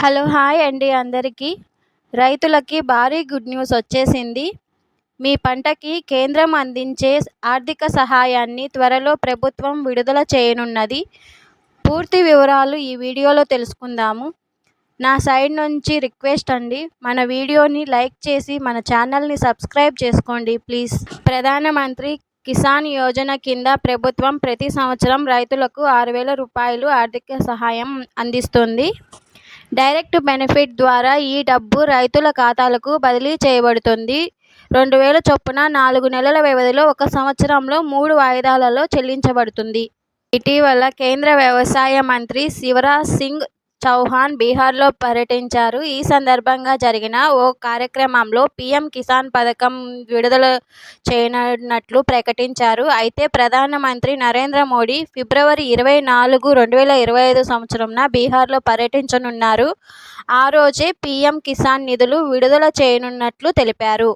Hello hi అండి అందరికీ. రైతులకి భారీ గుడ్ న్యూస్ వచ్చేసింది. మీ పంటకి కేంద్రం అందించే ఆర్థిక సహాయాన్ని త్వరలో ప్రభుత్వం విడుదల చేయనున్నది. పూర్తి వివరాలు ఈ వీడియోలో తెలుసుకుందాము. నా సైడ్ నుంచి రిక్వెస్ట్ అండి మన వీడియోని లైక్ చేసి మన ఛానల్ని సబ్స్క్రైబ్ చేసుకోండి ప్లీజ్. ప్రధానమంత్రి కిసాన్ యోజన కింద ప్రభుత్వం ప్రతి సంవత్సరం రైతులకు ఆరు వేల రూపాయలు ఆర్థిక సహాయం అందిస్తుంది. డైరెక్ట్ బెనిఫిట్ ద్వారా ఈ డబ్బు రైతుల ఖాతాలకు బదిలీ చేయబడుతుంది. రెండు వేల చొప్పున నాలుగు నెలల వ్యవధిలో ఒక సంవత్సరంలో మూడు వాయిదాలలో చెల్లించబడుతుంది. ఇటీవల కేంద్ర వ్యవసాయ మంత్రి శివరాజ్ సింగ్ చౌహాన్ బీహార్లో పర్యటించారు. ఈ సందర్భంగా జరిగిన ఓ కార్యక్రమంలో పీఎం కిసాన్ పథకం విడుదల చేయనున్నట్లు ప్రకటించారు. అయితే ప్రధానమంత్రి నరేంద్ర మోడీ ఫిబ్రవరి ఇరవై నాలుగు రెండు వేల ఇరవై ఐదు సంవత్సరంన బీహార్లో పర్యటించనున్నారు. ఆ రోజే పీఎం కిసాన్ నిధులు విడుదల చేయనున్నట్లు తెలిపారు.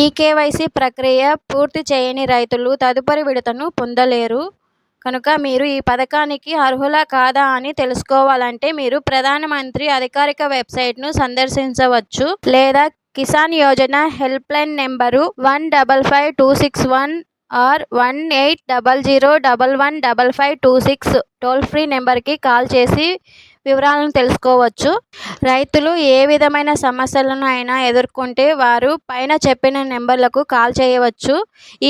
ఈ కేవైసీ ప్రక్రియ పూర్తి చేయని రైతులు తదుపరి విడతను పొందలేరు. కనుక మీరు ఈ పథకానికి అర్హులా కాదా అని తెలుసుకోవాలంటే మీరు ప్రధానమంత్రి అధికారిక వెబ్సైట్ను సందర్శించవచ్చు లేదా Kisan Yojana helpline number one double five two six one or one eight double zero double one double five two six toll free నెంబర్కి కాల్ చేసి వివరాలను తెలుసుకోవచ్చు. రైతులు ఏ విధమైన సమస్యలను అయినా ఎదుర్కొంటే వారు పైన చెప్పిన నెంబర్లకు కాల్ చేయవచ్చు.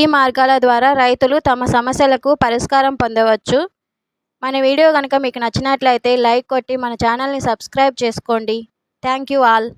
ఈ మార్గాల ద్వారా రైతులు తమ సమస్యలకు పరిష్కారం పొందవచ్చు. మన వీడియో కనుక మీకు నచ్చినట్లయితే లైక్ కొట్టి మన ఛానల్ని సబ్స్క్రైబ్ చేసుకోండి. Thank you all.